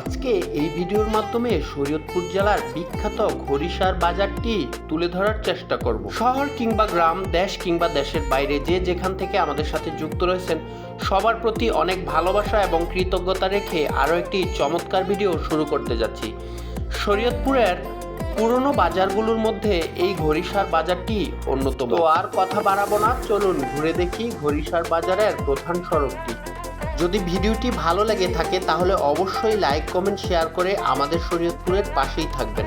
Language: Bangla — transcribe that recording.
আজকে এই ভিডিওর মাধ্যমে শরীয়তপুর জেলার বিখ্যাত ঘড়িসার বাজারটি তুলে ধরার চেষ্টা করব। শহর কিংবা গ্রাম, দেশ কিংবা দেশের বাইরে যে যেখান থেকে আমাদের সাথে যুক্ত রয়েছেন, সবার প্রতি অনেক ভালোবাসা এবং কৃতজ্ঞতা রেখে আরও একটি চমৎকার ভিডিও শুরু করতে যাচ্ছি। শরীয়তপুরের পুরনো বাজারগুলোর মধ্যে এই ঘড়িসার বাজারটি অন্যতম। আর কথা বাড়াবো না, চলুন ঘুরে দেখি ঘড়িসার বাজারের প্রধান সড়কটি। যদি ভিডিওটি ভালো লেগে থাকে তাহলে অবশ্যই লাইক, কমেন্ট, শেয়ার করে আমাদের শরীয়তপুরের পাশেই থাকবেন।